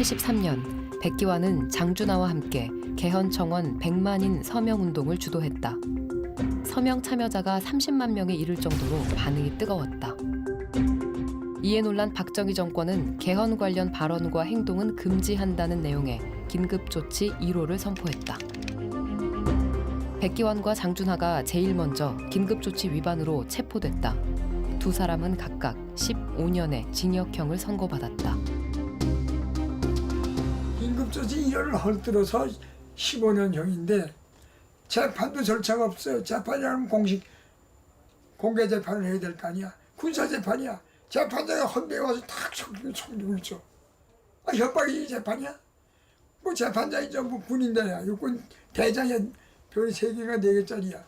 1973년 백기환은 장준하와 함께 개헌청원 100만인 서명운동을 주도했다. 서명 참여자가 30만 명에 이를 정도로 반응이 뜨거웠다. 이에 놀란 박정희 정권은 개헌 관련 발언과 행동은 금지한다는 내용의 긴급조치 1호를 선포했다. 백기환과 장준하가 제일 먼저 긴급조치 위반으로 체포됐다. 두 사람은 각각 15년의 징역형을 선고받았다. 긴급조치 이혼을 헐들어서 15년형인데 재판도 절차가 없어요. 재판이라면 공식 공개 재판을 해야 될 거 아니야. 군사 재판이야. 재판장이 헌병에 와서 탁 총리고 총리고 있죠. 아, 협박이 재판이야? 뭐 재판장이 전부 군인들이야. 육군 대장이 별이 세 개가 네 개짜리야.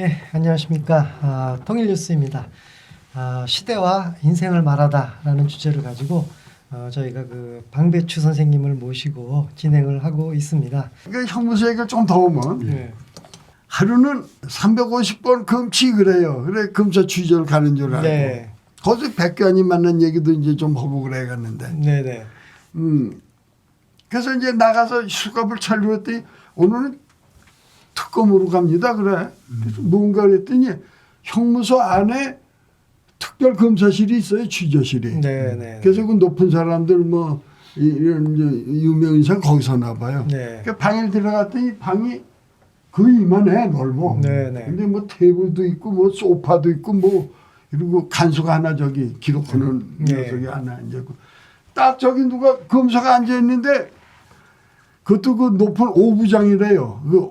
예, 안녕하십니까. 아, 통일뉴스입니다. 아, 시대와 인생을 말하다라는 주제를 가지고 어, 저희가 그 방배추 선생님을 모시고 진행을 하고 있습니다. 그 형무소 얘기를 좀더 오면 예. 하루는 350번 금치 그래요. 그래 금서 취재를 가는 줄 알고. 네, 거기서 백교환이 만난 얘기도 이제 좀 하고 그래 갔는데. 네, 네. 음. 그래서 이제 나가서 수갑을 차리고 했더니 오늘은 특검으로 갑니다. 그래. 그래서 뭔가 그랬더니 형무소 안에 특별 검사실이 있어요. 취재실이. 네, 네. 그래서 그 높은 사람들 뭐 이- 이런 유명 인사 거기서 나봐요. 네. 그 방에 들어갔더니 방이 거의 이만해 넓어. 네, 네. 근데 뭐 테이블도 있고 뭐 소파도 있고 뭐 이러고 간수가 하나 저기 기록하는 네. 녀석이 하나 앉아있고 딱 저기 누가 검사가 앉아 있는데 그것도 그 높은 오부장이래요. 그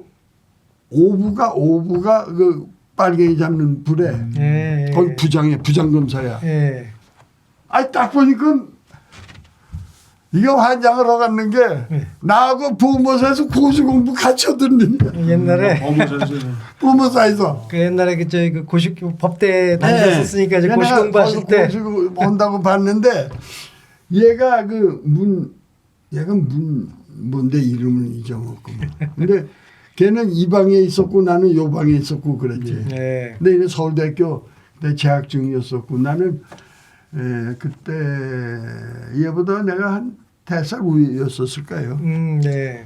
오부가 오부가 그 빨갱이 잡는 불에 예, 예. 거기 부장이야 부장 검사야. 예. 아니 딱 보니까 이게 환장을 하갔는 게 네. 나하고 부모사에서 고시 공부 같이 하던 옛날에 부모사에서 그 옛날에 그 저희 그 고시 법대 다니셨으니까 이제 네. 고시 공부하실 때 고시 본다고 봤는데 얘가 그 문 얘가 문 뭔데 이름을 잊어먹고 뭐. 근데 걔는 이 방에 있었고 나는 요 방에 있었고 그랬지. 네. 근데 얘는 서울대학교 때 재학 중이었었고 나는 에, 그때 얘보다 내가 한 대살 위였었을까요. 음, 네.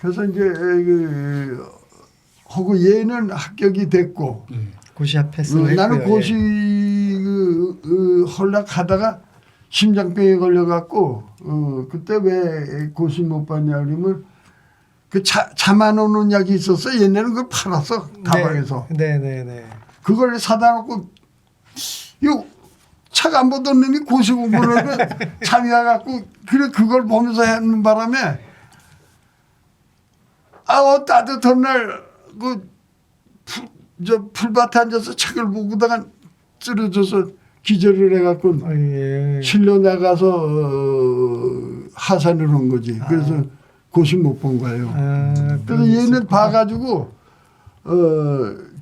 그래서 이제 그 하고 얘는 합격이 됐고 고시 합했어요. 어, 나는 고시 그, 그 헐락하다가 심장병에 걸려갖고 어 그때 왜 고시 못 받냐 그러면 그 차 차만 오는 약이 있었어 옛날에는 그걸 팔았어 다방에서 네, 네, 네. 그걸 사다 놓고 이 차가 안 보던 놈이 고시 공부를 참여해 갖고 그래 그걸 보면서 하는 바람에 아우 따뜻한 날그저 풀밭에 앉아서 책을 보고다가 쓰러져서 기절을 해갖고 어, 예. 실려 나가서 어, 하산을 한 거지. 그래서 고시 못본 거예요. 아, 그래서 얘는 봐가지고 어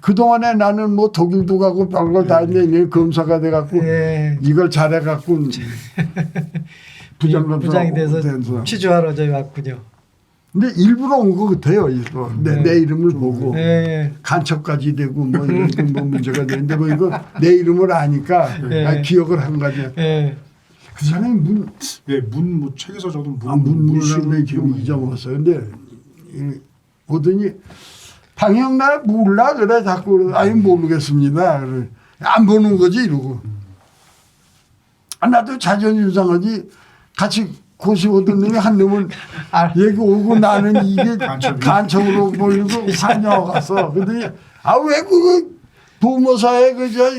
그동안에 나는 뭐 독일도 가고 별걸 다 했는데 얘 검사가 돼갖고 예. 이걸 잘해갖고 부장검사 부장이 돼서 취조하러 저희 왔군요. 근데 일부러 온 것 같아요. 일부러 내, 네. 내 이름을 보고 네. 간첩까지 되고 뭐 이런 게뭐 문제가 되는데 뭐 이거 내 이름을 아니까 네. 아, 기억을 한 거지. 예. 그 사람이 문 예, 문, 뭐 책에서 저도 문, 아, 문, 지금 기억나요. 잊어먹었어요. 근데 이- 보더니 방영 나 몰라 그래 자꾸 그래. 아니 모르겠습니다. 그래. 안 보는 거지 이러고. 아, 나도 자존심 상하지 같이 고시 오던 놈이 한 놈은 아. 얘기 오고 나는 이게. 간첩으로 보이고 환영하고 갔어. 그러더니 아왜 그 부모사에 그 저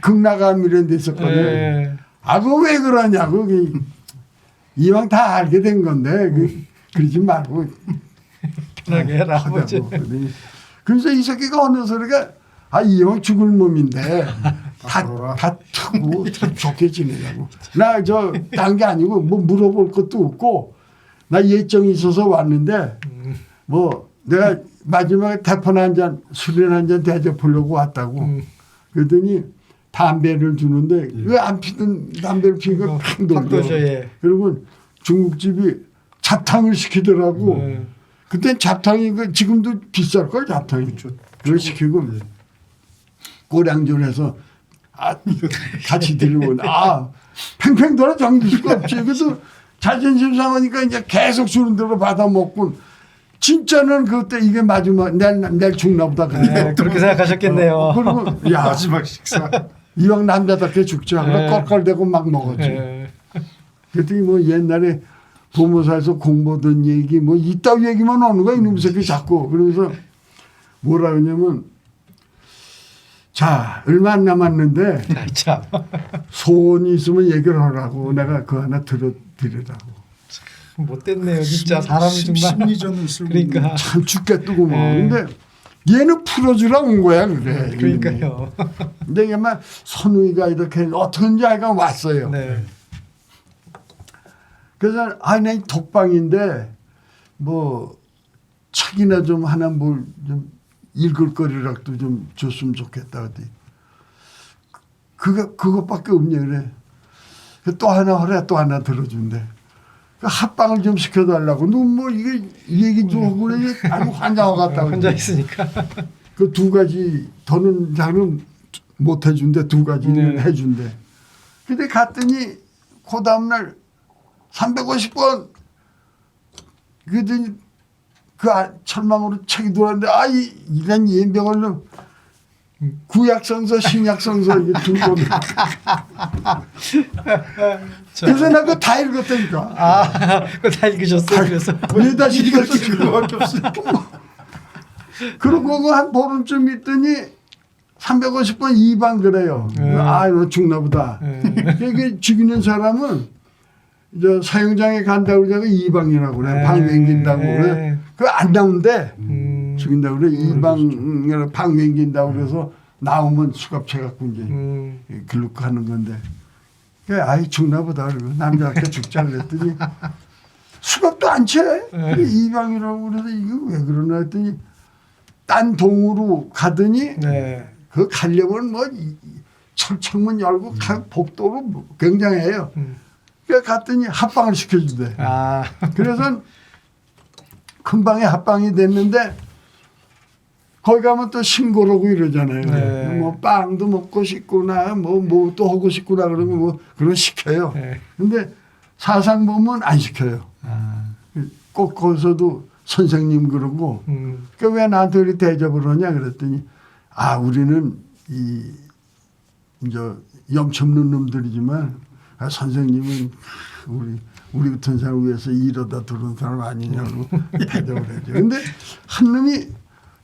극락암 이런 데 있었거든. 예. 아, 그거 왜 그러냐고. 그 이왕 다 알게 된 건데, 그, 그러지 말고. 편하게 해라. 뭐지. 하자고. 그래서 이 새끼가 어느 소리가, 아, 이왕 죽을 몸인데, 다. 다다 좋게 지내자고. 나, 저, 딴 게 아니고, 뭐 물어볼 것도 없고, 나 예정이 있어서 왔는데, 뭐, 내가 마지막에 대폰 한 잔, 술이나 한잔 대접하려고 왔다고. 음. 그러더니 담배를 주는데 왜안 피던 담배를 피니까 어, 팍. 돌죠, 예. 그러면 중국집이 잡탕을 시키더라고. 음. 그때 잡탕이 그 지금도 비쌀 걸 잡탕이. 그렇죠. 그걸 시키고 꼬량졸해서 아 같이 들고 아 팽팽 돌아 정질 수가 없지. 그래서 자존심 상하니까 이제 계속 주는 대로 받아 먹고 진짜는 그때 이게 마지막 내일 내일 죽나 보다 네. 그렇게 생각하셨겠네요. 그리고 야 마지막 식사. 이왕 남자답게 죽자. 네. 껄껄대고 막 먹었지. 예. 그랬더니 뭐 옛날에 부모사에서 공부하던 얘기 뭐 이따위 얘기만 하는 거야 이놈 새끼 자꾸 그러면서 뭐라 그러냐면 자 얼마 안 남았는데 아, 참. 소원이 있으면 얘기를 하라고 내가 그거 하나 들어드리라고 못됐네요, 진짜 사람 심- 정말. 심리전을 쓰고 그러니까. 참 죽겠다고 뭐 네. 근데 얘는 풀어주라 온 거야 그래 이놈이. 그러니까요. 근데 이게 막 선우이가 이렇게 어떻게인지 알가 왔어요 네. 그래서 아내 독방인데 뭐 책이나 좀 하나 뭘 좀 읽을 거리라도 좀 줬으면 좋겠다 어디 그거 그것밖에 없냐 그래 그또 하나 하래 또 하나 들어준대 그 합방을 좀 시켜달라고 너뭐 이게 얘기 좀 하고 그래 아주 환장하 같다고 혼자 있으니까. 그 두 가지 더는 자는 못 해준대 두 가지는 네. 해준대. 근데 갔더니 그 다음날 350번 그랬더니 그 아- 철망으로 책이 들어왔는데 아이 이런 예병을 구약성서 신약성서 이게 두 권. 그래서 나 그거 다 읽었다니까. 아, 그거 다 읽으셨어요. 그래서. 왜다 읽었어 그거밖에 없어. 그리고 그거 한 보름쯤 있더니 350번 이방 그래요. 네. 아, 이거 죽나 보다. 네. 이게 죽이는 사람은 저 사형장에 간다고 그러다가 이방이라고 그래. 네. 방 맹긴다고 네. 그래. 그거 안 나온대. 음, 죽인다고 그래. 이방 방 맹긴다고 그래서 나오면 수갑채 갖고 이제 음, 글로 가는 건데. 그 아이 죽나 보다. 그리고 남자한테 죽자 그랬더니 수갑도 안 채. 네. 이방이라고 그래서 이거 왜 그러나 했더니 딴 동으로 가더니 네. 그 가려면 뭐 철창문 열고 가 복도로 뭐 굉장해요. 음. 그래 갔더니 합방을 시켜준대. 아, 그래서 큰 방에 합방이 됐는데 거기 가면 또 신고라고 이러잖아요. 네. 뭐 빵도 먹고 싶구나, 뭐 뭐 또 하고 싶구나 그러면 뭐 그런 거 시켜요. 네. 근데 사상 보면 안 시켜요. 아, 꼭 거기서도 선생님 그러고 음, 그왜 나한테 이렇게 대접을 하냐 그랬더니 아 우리는 이 이제 염치 없는 놈들이지만 아, 선생님은 우리 우리 같은 사람 위해서 이러다 들어온 사람 아니냐고 대접을 해줘. 근데 한 놈이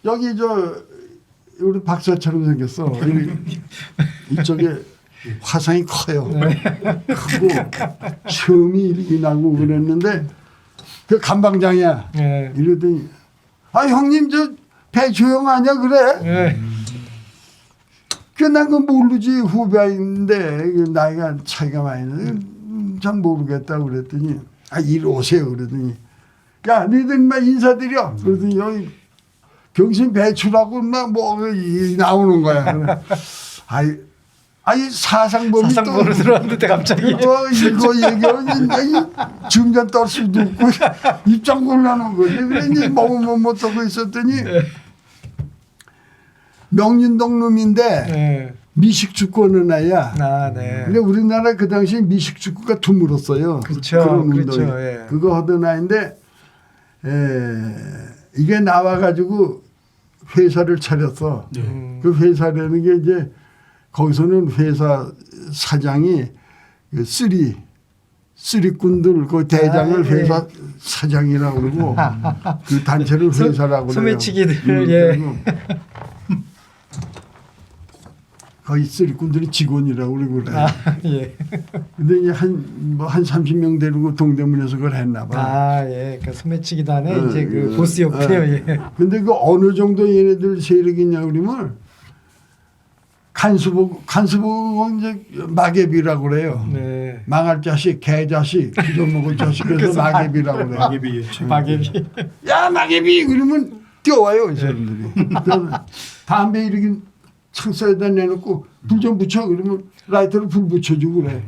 여기 저 우리 박사처럼 생겼어. 이- 이쪽에 화상이 커요. 크고 시험이 이렇게 나고 그랬는데 그 감방장이야. 네. 이러더니 아 형님 저 배 조용하냐 그래? 네. 그난 그 모르지 후배인데 그 나이가 차이가 많이 나잘 모르겠다 그랬더니 아 이리 오세요 그러더니 야 니들 막 인사드려 그러더니 여기 경신 배출하고 막뭐 나오는 거야. 아이 아이 사상범이 사상보로 들어왔는데 갑자기. 이거 이거 얘기하면 이 중간 떨 수도 없고 입장 곤란한 거지. 그래 이제 뭐뭐뭐 떠고 있었더니 명륜동 놈인데 네. 미식축구하는 아이야. 아, 네. 근데 우리나라 그 당시 미식축구가 드물었어요. 그쵸, 그런 운동이. 예. 그거 하던 아이인데 에, 이게 나와가지고 회사를 차렸어. 네. 음, 그 회사라는 게 이제 거기서는 회사 사장이 그 쓰리 쓰리꾼들 그 대장을 아, 예. 회사 사장이라고 그러고 그 단체를 소- 회사라고 그래요. 소매치기들, 음, 예. 거의 쓰리꾼들이 직원이라고 그러고 그래. 아, 예. 근데 이제 한 뭐 한 30명 데리고 동대문에서 그걸 했나 봐. 아, 예. 그 소매치기도 안에 어, 이제 그 어, 보스였군요. 어. 예. 근데 그 어느 정도 얘네들 세력이냐 그러면 간수복 간수복은 이제 마개비라고 그래요. 네. 망할 자식, 개 자식, 기존먹을 자식 그래서 마개비라고 그래요. 마개비 책. 마개비. 야 마개비 그러면 뛰어와요 이 사람들이. 담배 이렇게 창서에다 내놓고 불 좀 붙여 그러면 라이터로 불 붙여주고 그래.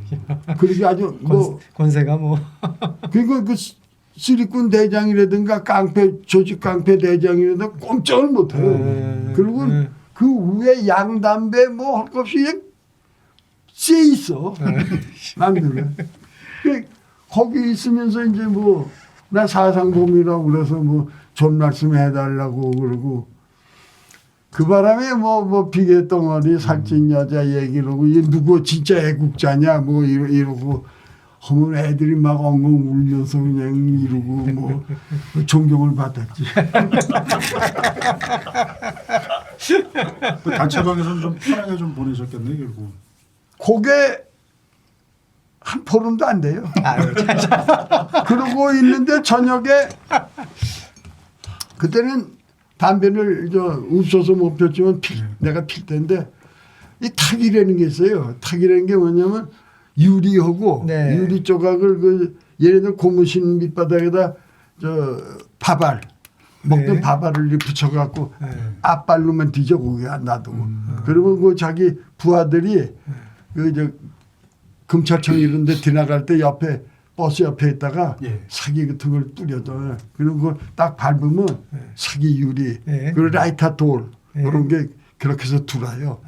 그렇게 아주 뭐 권, 세가 뭐 그리고 그 시- 시리꾼 대장이라든가 깡패 조직 깡패 대장이라든가 꼼짝을 못해요. 음, 그리고 음. 그 위에 양담배 뭐 할 것 없이 쎄 있어. 남들은. 그 거기 있으면서 이제 뭐 나 사상범이라고 그래서 뭐 존 말씀 해달라고 그러고 그 바람에 뭐, 뭐, 비계 덩어리 살찐 여자 얘기라고, 얘 누구 진짜 애국자냐, 뭐, 이러, 이러고, 하면 애들이 막 엉엉 울면서 그냥 이러고, 뭐, 존경을 받았지. 그 단체방에서는 좀 편하게 좀 보내셨겠네 결국. 그게 한 보름도 안 돼요. 참, 참. 그러고 있는데 저녁에 그때는 담배를 저 없어서 못 폈지만 필, 내가 필 때인데 이 탁이라는 게 있어요. 탁이라는 게 뭐냐면 유리하고 네. 유리 조각을 그 얘네들 고무신 밑바닥에다 저 밥알 먹던 네. 밥알을 붙여갖고 네. 앞발로만 뒤져 거기 안 놔두고 그러면 그 자기 부하들이 그 저 검찰청 이런 데 지나갈 때 옆에 버스 옆에 있다가 예. 사기 같은 걸 뿌려둬. 그리고 그걸 딱 밟으면 사기 유리, 예. 그리고 라이터 돌 예. 그런 게 그렇게 해서 들어요.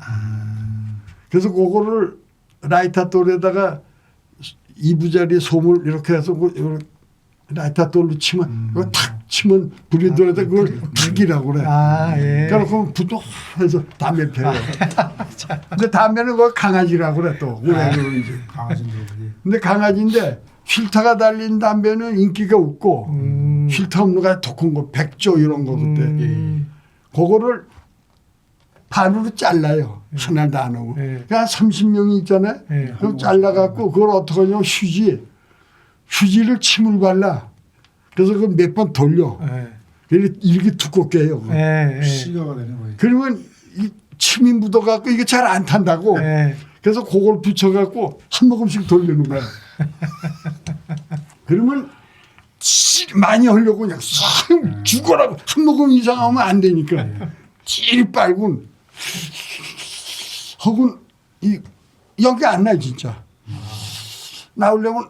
그래서 그거를 라이터 돌에다가 이부자리 솜을 이렇게 해서 그 라이터 돌로 치면 그거 탁 치면 불이 들어다 그걸 탁이라고 그래. 아, 예. 그래서 부도 해서 담배 피워요. 근데 담배는 그 강아지라고 그래 또. 왜 그런지. 강아지인데. 근데 강아지인데 필터가 달린 담배는 인기가 없고 음. 필터 없는 거 독한 거 백조 이런 거 그때 음. 그거를 반으로 잘라요. 하나도 안 하고. 예. 그러니까 30명이 있잖아요. 예. 그럼 잘라갖고 그걸 어떻게 하냐면 휴지. 휴지를 침을 발라. 그래서 그걸 몇번 돌려. 예. 이렇게, 이렇게 두껍게 해요. 그거. 예. 예. 되는 거예요. 그러면 이 침이 묻어갖고 이게 잘 안 탄다고. 예. 그래서 그걸 붙여갖고 한 모금씩 돌리는 거야. 그러면 지- 많이 하려고 그냥 싹 죽어라고 한 모금 이상 하면 안 되니까 찌리 빨군 혹은 이 여기 안나 진짜 나오려면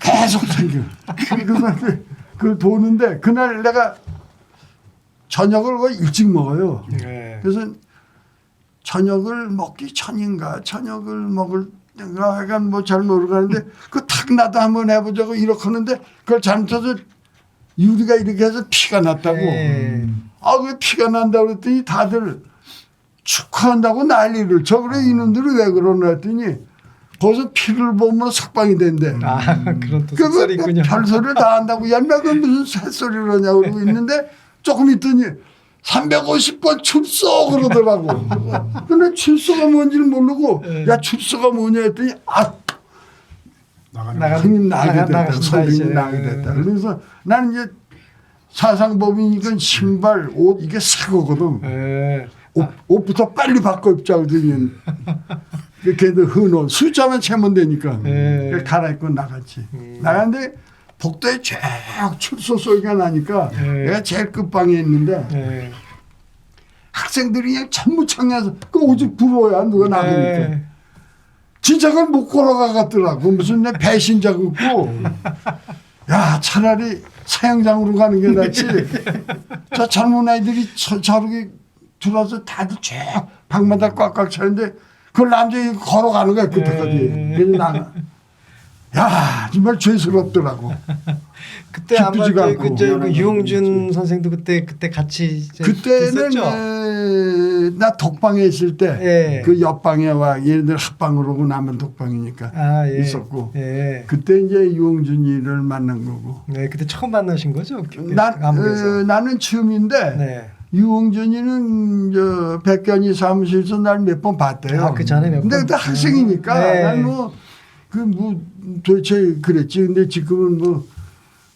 계속 생겨 그래서 그 도는데 그날 내가 저녁을 거의 일찍 먹어요. 예. 그래서 저녁을 먹기 전인가 저녁을 먹을 때가 하여간 뭐 잘 모르겠는데 그 탁 나도 한번 해보자고 이렇게 하는데 그걸 잘못해서 유리가 이렇게 해서 피가 났다고. 예. 아왜 피가 난다고 그랬더니 다들 축하한다고 난리를 쳐. 그래 이놈들이 왜 그러나 했더니 거기서 피를 보면 석방이 된대. 아, 그런 또그 속설이 있군요. 별소리를 다 한다고. 연락은 무슨 새소리를 하냐고 그러고 있는데 조금 있더니 350번 출소 그러더라고. 근데 출소가 뭔지를 모르고 예. 야 출소가 뭐냐 했더니 아 나가- 형님 나게 나가- 됐다. 선생님 나게 됐다. 그래서 나는 이제 사상법이니까 신발 옷 이게 새 거거든. 예. 옷, 옷부터 빨리 바꿔 입자고 그러더니 걔들 흔어 숫자만 채면 되니까 예. 그래서 갈아입고 나갔지 음. 나갔는데 복도에 쫙 출소 소리가 나니까 예. 내가 제일 끝방에 있는데 예. 학생들이 그냥 천무창에서 그 오직 부러워야 누가 나가니까 예. 진짜 그걸 못 걸어가겠더라고 무슨 내 배신자 같고 야 차라리 사형장으로 가는 게 낫지 저 젊은 아이들이 저, 저렇게 들어와서 다들 쫙 방마다 꽉꽉 차는데 그걸 남자이 걸어가는 거야 그때까지 예. 그래서 나는 야 정말 죄스럽더라고 그때 아마. 그, 저, 그 유홍준 점이 선생도 그때 그때 같이 그때는? 에, 나 독방에 있을 때 예. 그 옆방에 와 얘네들 합방으로 오고 나면 독방이니까 아, 예. 있었고 예. 그때 이제 유홍준이를 만난 거고 네, 그때 처음 만나신 거죠? 난, 감옥에서. 어, 나는 처음인데 네. 유홍준이는 저 백견이 사무실에서 날 몇 번 봤대요. 아, 그 전에 몇 근데 번 그때 봤구나. 학생이니까 네. 난뭐그뭐 도대체 그랬지. 근데 지금은 뭐,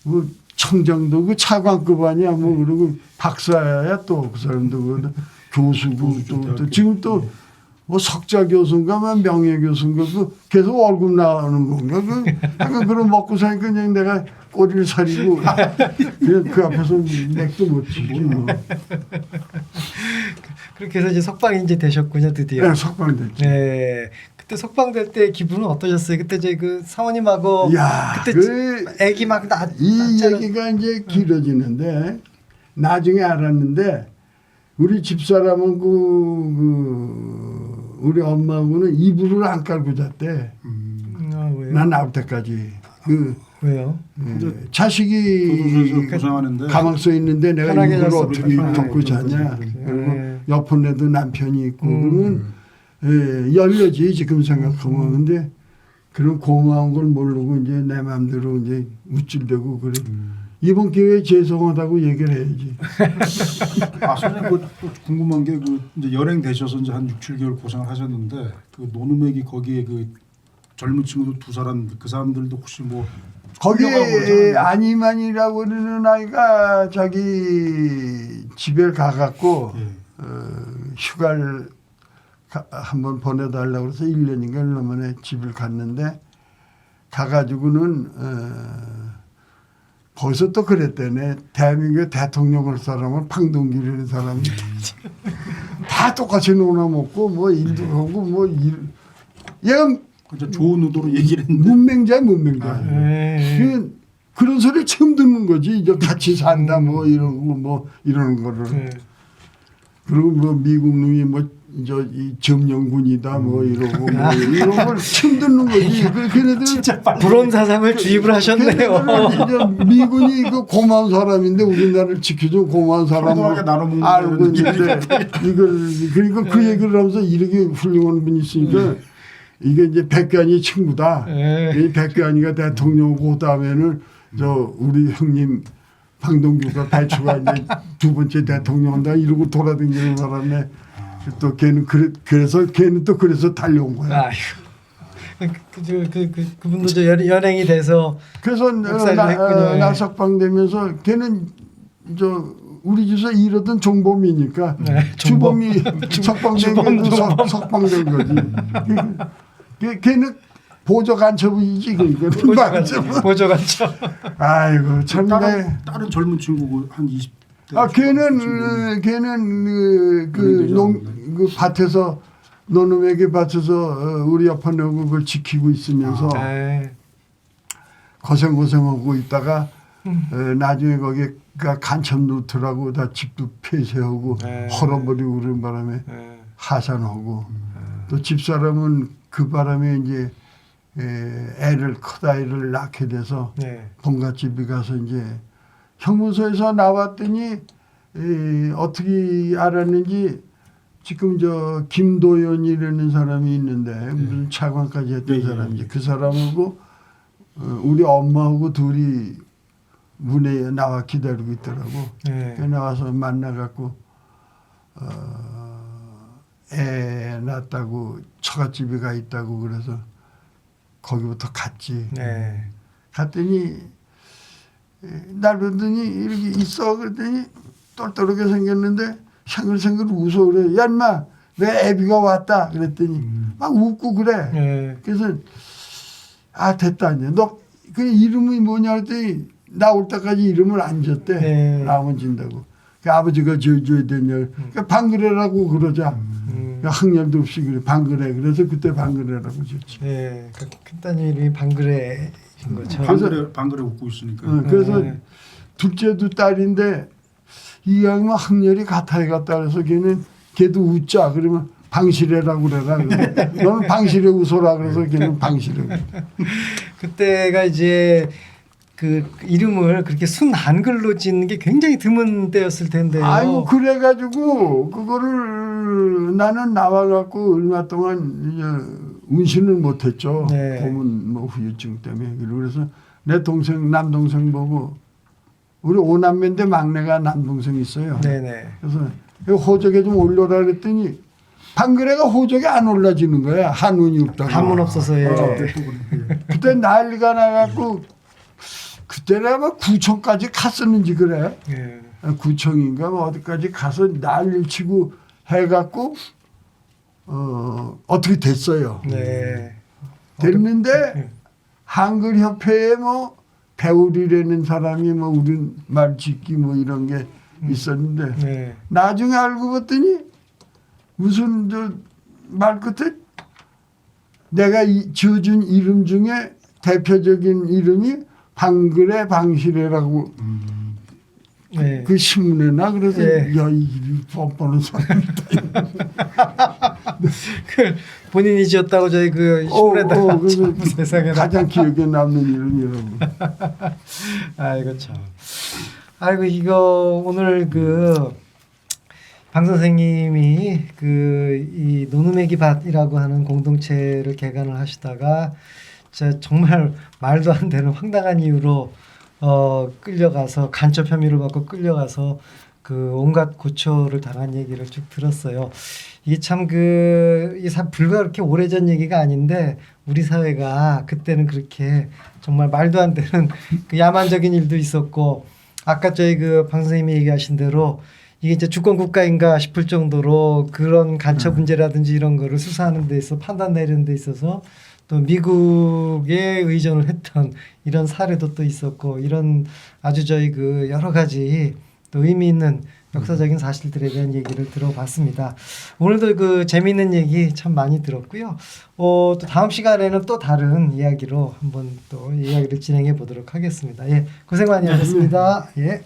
뭐 청정도 그 차관급 아니야. 뭐 그리고 박사야 또 그 사람도 그 교수고 또, 또 지금 또 뭐 석자 교수인가 뭐 명예 교수인가 그 계속 월급 나오는 건가 그 약간 그런 먹고 사니까 그냥 내가 꼬리를 사리고 그냥 그 앞에서 맥도 못 치지 뭐. 그렇게 해서 이제 석방이 이제 되셨군요, 드디어. 네, 석방됐지. 네. 그때 석방될 때 기분은 어떠셨어요? 그때 저희 그 사모님하고 야, 그때 그 애기 막 나, 이 낳잖아. 얘기가 이제 길어지는데 나중에 알았는데 우리 집사람은 그, 그 우리 엄마하고는 이불을 안 깔고 잤대. 음. 아, 왜요? 난 나올 때까지. 그 왜요? 예, 자식이 고생하는데 가망서 있는데 내가 편하게 이불을 잤어. 어떻게 편하게. 덮고 자냐. 네. 그리고 옆에도 남편이 있고 음. 그러면 예, 열려지 지금 생각하면 근데 그런 고마운 걸 모르고 이제 내 마음대로 이제 우쭐대고 그래. 이번 기회에 죄송하다고 얘기를 해야지. 아 선생님 그, 또 궁금한 게 그 이제 연행 되셔서 이제 한 6, 7개월 고생을 하셨는데 그 노누맥이 거기에 그 젊은 친구들 두 사람 그 사람들도 혹시 뭐 거기에. 아니만이라고 그러는 아이가 자기 집에 가갖고 예. 어, 휴가를 가- 한번 보내달라고 그래서 1년인가 1년 만에 집을 갔는데 가가지고는 어, 거기서 또 그랬대네 대한민국의 대통령 할 사람은 방동길이라는 사람이 다 똑같이 노나 먹고 뭐 일도 하고 뭐 일. 얘가 진짜 좋은 의도로 얘기를 했는데 문맹자야 문맹자 아, 네. 그, 그런 소리를 처음 듣는 거지 이제 같이 산다 뭐 이런 거뭐 이러는 거를 네. 그리고 뭐 미국 놈이 뭐 저이 점령군이다 뭐 이러고 뭐 이런 걸 처음 듣는 거지. 그 걔네들 진짜 불온 사상을 주입을 하셨네요. 걔네들은 이제 미군이 그 고마운 사람인데 우리나라를 지켜준 고마운 사람으로 나눠 먹는 알고 있는데 이걸 그러니까 그 얘기를 하면서 이렇게 훌륭한 분이 있으니까 이게 이제 백관이 친구다. 네. 이 백관이가 대통령이고 그다음에는 저 우리 형님 방동규가 배추가 이제 두 번째 대통령다 이러고 돌아다니는 사람에 또 걔는 그래, 그래서 걔는 또 그래서 달려온 거야. 아이고. 그, 저, 그, 그, 그 분도 저 연, 연행이 돼서 그래서 나. 어, 나석방 되면서 걔는 저 우리 집에서 일하던 종범이니까 네, 종범. 주범이 석방된. 석- 석방된 거지. 걔, 걔는 보조 간첩이지 그러니까 간첩. 보조관죠. 아이고 참 다른 내. 다른 젊은 친구고 한 20대 아 걔는 어, 걔는 그, 그. 농, 그 밭에서 노놈에게 밭에서 어, 우리 여파내고 그걸 지키고 있으면서 네. 고생 고생하고 있다가 어, 나중에 거기가 간첩 노트라고 다 집도 폐쇄하고 네. 헐어버리고 그런 바람에 네. 하산하고 또 집사람은 그 바람에 이제 에, 애를 커다이를 낳게 돼서 네. 본갓집에 가서 이제 형무소에서 나왔더니 에, 어떻게 알았는지 지금 저 김도연이라는 사람이 있는데 무슨 차관까지 했던 예, 예, 사람이지 그 사람하고 어, 우리 엄마하고 둘이 문에 나와 기다리고 있더라고. 네. 그 나와서 만나갖고 어, 애 낳았다고 처갓집에 가 있다고 그래서 거기부터 갔지. 네. 갔더니 에, 날 보더니 이렇게 있어 그랬더니 똘똘하게 생겼는데 생글생글 웃어 그래. 야 인마 내 애비가 왔다 그랬더니 막 웃고 그래. 네. 그래서 아 됐다 이제 너 그 이름이 뭐냐 그랬더니 나 올 때까지 이름을 안 줬대. 네. 나오면 진다고. 그 아버지가 지어줘야 되냐. 그 방그레라고 그러자. 음. 그 학렬도 없이 그래 방그레. 그래서 그때 방그레라고 줬지. 네. 그 큰따님 이름이 방그레 인 거죠. 방글에 방글에 웃고 있으니까 어, 그래서 네. 둘째도 딸인데 이 양은 학렬이 같아야 같다 그래서 걔는 걔도 웃자 그러면 방실애라고 그래라 그래. 너는 방실애 웃어라 그래서 걔는 방실애 그때가 이제 그 이름을 그렇게 순 한글로 짓는 게 굉장히 드문 때였을 텐데요. 아이고 그래가지고 그거를 나는 나와갖고 얼마 동안 이제 운신을 못했죠 네. 고문 뭐 후유증 때문에 그래서 내 동생 남동생 보고 우리 오남매인데 막내가 남동생 있어요 네네. 그래서 이거 호적에 좀 올려라 그랬더니 방그레가 호적에 안 올라지는 거야 한운이 없다고 한문 없어서 예. 어. 그때 난리가 나갖고 그때는 아마 구청까지 갔었는지 그래 예. 구청인가 뭐 어디까지 가서 난리를 치고 해갖고 어 어떻게 됐어요. 네. 됐는데 네. 한글 협회에 뭐 배울이라는 사람이 뭐 우리 말 짓기 뭐 이런 게 있었는데 네. 나중에 알고 봤더니 무슨 저말 끝에 내가 이, 지어준 이름 중에 대표적인 이름이 방글의 방실애라고 네. 그 신문에나 그래서 예. 야이 뻔뻔한 사람 그 본인이 지었다고 저희 그 신문에다가 어, 어, 세상에 가장 기억에 남는 이름이라고. 아이고 참. 아이고 이거 오늘 그방 선생님이 그 이 노누메기 밭이라고 하는 공동체를 개관을 하시다가 진짜 정말 말도 안 되는 황당한 이유로 어 끌려가서 간첩 혐의를 받고 끌려가서 그 온갖 고초를 당한 얘기를 쭉 들었어요. 이게 참 그이 불과 그렇게 오래전 얘기가 아닌데 우리 사회가 그때는 그렇게 정말 말도 안 되는 그 야만적인 일도 있었고 아까 저희 그 방 선생님이 얘기하신 대로 이게 이제 주권 국가인가 싶을 정도로 그런 간첩 문제라든지 이런 거를 수사하는 데 있어 판단 내리는 데 있어서 또 미국에 의존을 했던 이런 사례도 또 있었고 이런 아주 저희 그 여러 가지 또 의미 있는 역사적인 사실들에 대한 얘기를 들어봤습니다. 오늘도 그 재미있는 얘기 참 많이 들었고요. 어, 또 다음 시간에는 또 다른 이야기로 한번 또 이야기를 진행해 보도록 하겠습니다. 예, 고생 많이 하셨습니다. 예.